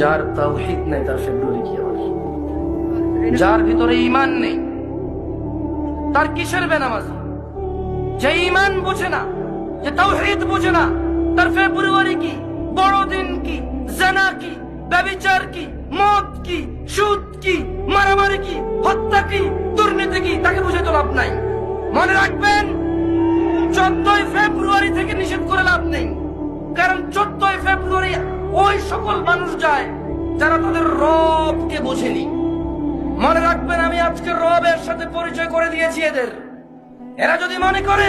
যার তাওহিদ নেই তার ফেব্রুয়ারি কি আবার? যার ভিতরে ইমান নেই তার কিসের বেনামাজি? যে ইমান বোঝে না যে তাওহিদ বোঝে না তার ফেব্রুয়ারি কি? বড়দিন কি? জানা কি? ব্যবিচার কি? মদ কি? সুদ কি? মারামারি কি? হত্যা কি? দুর্নীতি কি? তাকে বুঝে তো লাভ নাই। মনে রাখবেন চোদ্দই ফেব্রুয়ারি থেকে নিষেধ করে লাভ নেই। কারণ ওই সকল মানুষ যায় যারা তাদের রবকে বোঝেনি। মনে রাখবেন, আমি আজকে রবের সাথে পরিচয় করে দিয়েছি এদের। এরা যদি মনে করে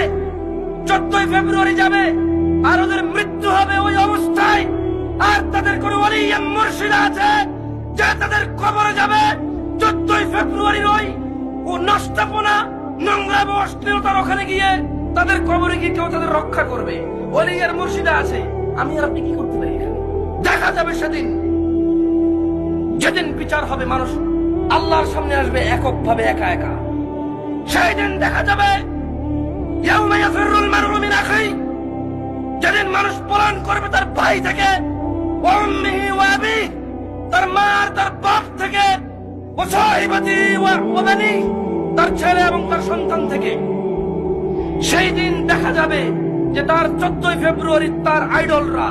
চোদ্দই ফেব্রুয়ারি যাবে, আর ওদের মৃত্যু হবে ওই অবস্থায়, আর তাদের কোন মুর্শিদা আছে যে তাদের কবরে যাবে, চোদ্দই ফেব্রুয়ারি ওই ও নষ্টাপনা নোংরা এবং অশ্লীলতার ওখানে গিয়ে তাদের কবরে গিয়ে কেউ তাদের রক্ষা করবে। অলিয়ার মুর্শিদা আছে, আমি আর আপনি কি করতে পারি এখানে? দেখা যাবে সেদিন। যেদিন বিচার হবে মানুষ, আল্লাহর সামনে আসবে এককভাবে একা একা। সেই দিন দেখা যাবে যেদিন মানুষ পলায়ন করবে তার ভাই থেকে তার মা তার বাপ থেকে তার ছেলে এবং তার সন্তান থেকে। সেই দিন দেখা যাবে যে তার চোদ্দই ফেব্রুয়ারি তার আইডলরা